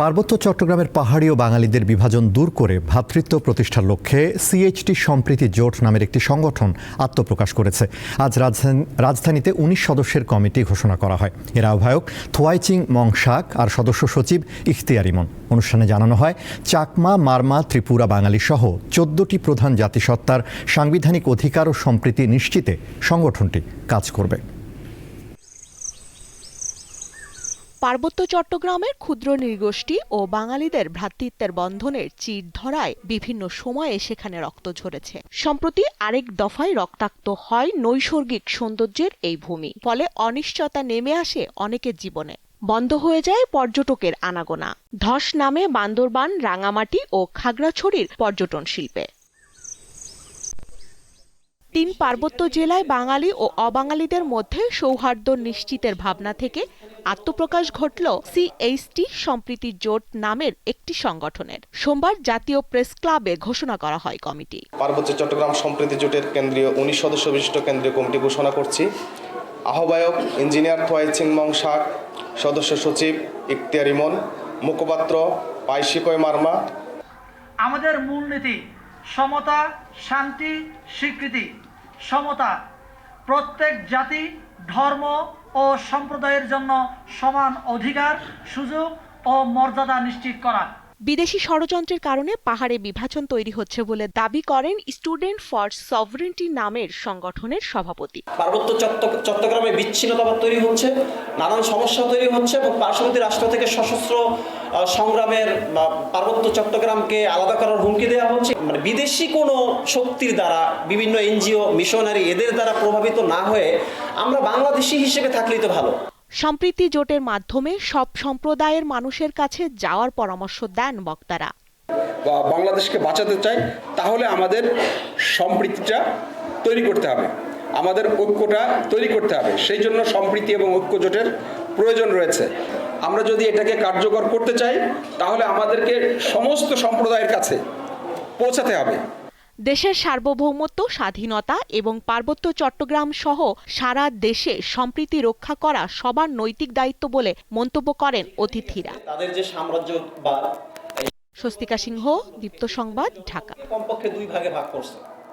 পার্বত্য চট্টগ্রামের পাহাড়ি ও বাঙালিদের বিভাজন দূর করে ভ্রাতৃত্ব প্রতিষ্ঠার লক্ষ্যে সিএইচটি সম্প্রীতি জোট নামের একটি সংগঠন আত্মপ্রকাশ করেছে। আজ রাজধানী- রাজধানীতে উনিশ সদস্যের কমিটি ঘোষণা করা হয়। এর আহ্বায়ক থোয়াইচিং মংশাক আর সদস্য সচিব ইখতিয়ার ইমন। অনুষ্ঠানে জানানো হয়, চাকমা, মারমা, ত্রিপুরা, বাঙালি সহ চোদ্দটি প্রধান জাতিসত্তার সাংবিধানিক অধিকার ও সম্প্রীতি নিশ্চিতে সংগঠনটি কাজ করবে। পার্বত্য চট্টগ্রামের ক্ষুদ্র নৃগোষ্ঠী ও বাঙালিদের ভ্রাতৃত্বের বন্ধনের চির ধরায় বিভিন্ন সময়ে সেখানে রক্ত ঝরেছে। সম্প্রতি আরেক দফায় রক্তাক্ত হয় নৈসর্গিক সৌন্দর্যের এই ভূমি। ফলে অনিশ্চয়তা নেমে আসে অনেকের জীবনে। বন্ধ হয়ে যায় পর্যটকের আনাগোনা। ধস নামে বান্দরবান, রাঙামাটি ও খাগড়াছড়ির পর্যটন শিল্পে। তিন পার্বত্য জেলায় বাঙালি ও অবাঙালিদের মধ্যে সৌহার্দ্য নিশ্চিতের ভাবনা থেকে আত্মপ্রকাশ ঘটল সিএইচটি সম্প্রীতি জোট নামের একটি সংগঠনের। সোমবার জাতীয় প্রেস ক্লাবে ঘোষণা করা হয় কমিটি। পার্বত্য চট্টগ্রাম সম্প্রীতি জোটের কেন্দ্রীয় উনিশ সদস্য বিশিষ্ট কেন্দ্রীয় কমিটি ঘোষণা করছি। আহ্বায়ক ইঞ্জিনিয়ার থোয়াই চিংমং শাক সদস্য সচিব ইখতিয়ার ইমন মুখপাত্র পাইশিকয় মার্মা। আমাদের মূলনীতি সমতা, শান্তি, স্বীকৃতি। সমতা, প্রত্যেক জাতি, ধর্ম ও সম্প্রদায়ের জন্য সমান অধিকার, সুযোগ ও মর্যাদা নিশ্চিত করা। বিদেশি ষড়যন্ত্রের কারণে পাহাড়ে বিভাজন তৈরি হচ্ছে বলে দাবি করেন স্টুডেন্ট ফর সভরেন্টি নামের সংগঠনের সভাপতি। পার্বত্য চট্ট- চট্টগ্রামে বিচ্ছিন্নতাবাদ তৈরি হচ্ছে, নানান সমস্যা তৈরি হচ্ছে এবং পার্শ্ববর্তী রাষ্ট্র থেকে সশস্ত্র সংগ্রামের পার্বত্য চট্টগ্রামকে আলাদা করার হুমকি দেওয়া হচ্ছে। মানে বিদেশি কোনো শক্তির দ্বারা, বিভিন্ন এনজিও, মিশনারি এদের দ্বারা প্রভাবিত না হয়ে আমরা বাংলাদেশি হিসেবে থাকলেই তো ভালো। সম্প্রীতি জোটের মাধ্যমে সব সম্প্রদায়ের মানুষের কাছে যাওয়ার পরামর্শ দেন বক্তারা। বাংলাদেশকে বাঁচাতে চাই, তাহলে আমাদের সম্প্রীতিটা তৈরি করতে হবে। আমাদের ঐক্যটা তৈরি করতে হবে। সেই জন্য সম্প্রীতি এবং ঐক্য জোটের প্রয়োজন রয়েছে। আমরা যদি এটাকে কার্যকর করতে চাই, তাহলে আমাদেরকে সমস্ত সম্প্রদায়ের কাছে পৌঁছাতে হবে। দেশের সার্বভৌমত্ব স্বাধীনতা এবং পার্বত্য চট্টগ্রাম সহ সারা দেশে সম্প্রীতি রক্ষা করা সবার নৈতিক দায়িত্ব বলে মন্তব্য করেন অতিথিরা। তাদের যে সাম্রাজ্যবাদ স্বস্তিকা সিংহ দীপ্ত সংবাদ ঢাকা। কমপক্ষে দুই ভাগে ভাগ করছে।